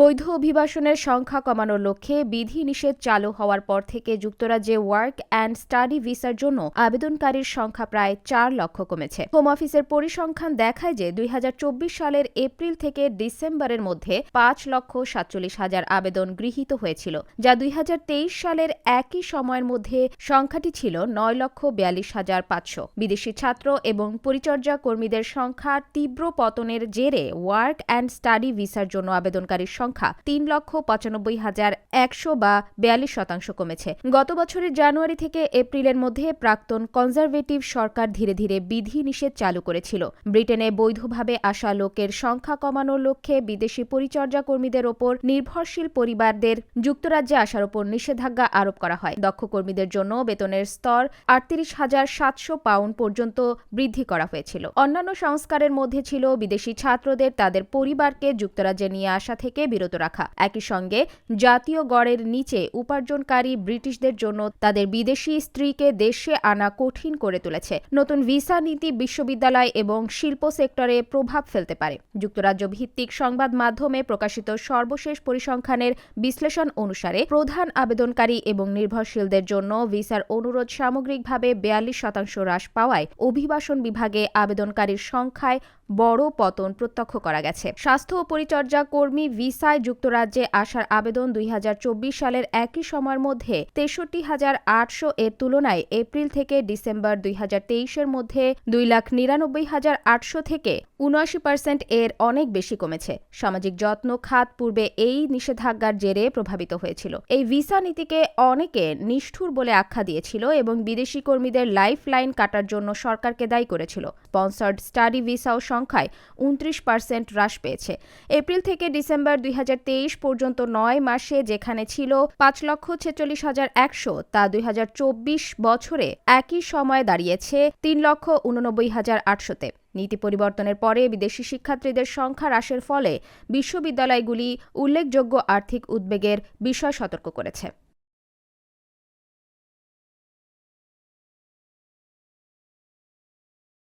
বৈধ অভিবাসনের সংখ্যা কমানোর লক্ষ্যে বিধিনিষেধ চালু হওয়ার পর থেকে যুক্তরাজ্যে ওয়ার্ক অ্যান্ড স্টাডি ভিসার জন্য আবেদনকারীর সংখ্যা প্রায় চার লক্ষ কমেছে। হোম অফিসের পরিসংখ্যান দেখায় যে দুই হাজার চব্বিশ সালের এপ্রিল থেকে ডিসেম্বরের মধ্যে পাঁচ লক্ষ সাতচল্লিশ হাজার আবেদন গৃহীত হয়েছিল, যা দুই হাজার তেইশ সালের একই সময়ের মধ্যে সংখ্যাটি ছিল নয় লক্ষ বিয়াল্লিশ হাজার পাঁচশো। বিদেশি ছাত্র এবং পরিচর্যা কর্মীদের সংখ্যা তীব্র পতনের জেরে ওয়ার্ক অ্যান্ড স্টাডি ভিসার জন্য আবেদনকারীর সংখ্যা তিন লক্ষ পঁচানব্বই হাজার একশো বা বিয়াল্লিশ শতাংশ কমেছে। গত বছরের জানুয়ারি থেকে এপ্রিলের মধ্যে প্রাক্তন কনজারভেটিভ সরকার ধীরে ধীরে বিধি নিষেধ চালু করেছিল। ব্রিটেনে বৈধভাবে আসা লোকের সংখ্যা কমানোর লক্ষ্যে বিদেশি পরিচর্যা কর্মীদের ওপর নির্ভরশীল পরিবারদের যুক্তরাজ্যে আসার ওপর নিষেধাজ্ঞা আরোপ করা হয়। দক্ষ কর্মীদের জন্য বেতনের স্তর আটত্রিশ হাজার সাতশো পাউন্ড পর্যন্ত বৃদ্ধি করা হয়েছিল। অন্যান্য সংস্কারের মধ্যে ছিল বিদেশি ছাত্রদের তাদের পরিবারকে যুক্তরাজ্যে নিয়ে আসা থেকে বিরত রাখা। একই সঙ্গে জাতীয় গড়ের নিচে উপার্জনকারী ব্রিটিশদের জন্য তাদের বিদেশি স্ত্রীকে দেশে আনা কঠিন করে তুলেছে। নতুন ভিসা নীতি বিশ্ববিদ্যালয় এবং শিল্প সেক্টরে প্রভাব ফেলতে পারে। যুক্তরাজ্য ভিত্তিক সংবাদ মাধ্যমে প্রকাশিত সর্বশেষ পরিসংখ্যানের বিশ্লেষণ অনুসারে প্রধান আবেদনকারী এবং নির্ভরশীলদের জন্য ভিসার অনুরোধ সামগ্রিকভাবে বিয়াল্লিশ শতাংশ হ্রাস পাওয়ায় অভিবাসন বিভাগে আবেদনকারীর সংখ্যায় বড় পতন প্রত্যক্ষ করা গেছে। স্বাস্থ্য ও পরিচর্যা কর্মী ভিসায় যুক্তরাজ্যে আসার আবেদন দুই হাজার চব্বিশ সালের একই সময়ের মধ্যে তেষট্টি হাজার আটশো এর তুলনায় এপ্রিল থেকে ডিসেম্বর দুই এর মধ্যে দুই লাখ নিরানব্বই হাজার আটশো থেকে উনআশি পার্সেন্ট এর অনেক বেশি কমেছে। সামাজিক যত্ন, খাত পূর্বে এই নিষেধাজ্ঞার জেরে প্রভাবিত হয়েছিল। এই ভিসা নীতিকে অনেকে নিষ্ঠুর বলে আখ্যা দিয়েছিল এবং বিদেশি কর্মীদের লাইফ লাইন কাটার জন্য সরকারকে দায়ী করেছিল। স্পন্সার্ড স্টাডি ভিসাও সংখ্যায় উনত্রিশ পার্সেন্ট হ্রাস পেয়েছে। এপ্রিল থেকে ডিসেম্বর দুই পর্যন্ত নয় মাসে যেখানে ছিল পাঁচ লক্ষ ছেচল্লিশ হাজার একশো, তা দুই হাজার চব্বিশ বছরে একই সময়ে দাঁড়িয়েছে তিন লক্ষ উননব্বই হাজার আটশোতে। নীতি পরিবর্তনের পরে বিদেশি শিক্ষার্থীদের সংখ্যা হ্রাসের ফলে বিশ্ববিদ্যালয়গুলি উল্লেখযোগ্য আর্থিক উদ্বেগের বিষয় সতর্ক করেছে।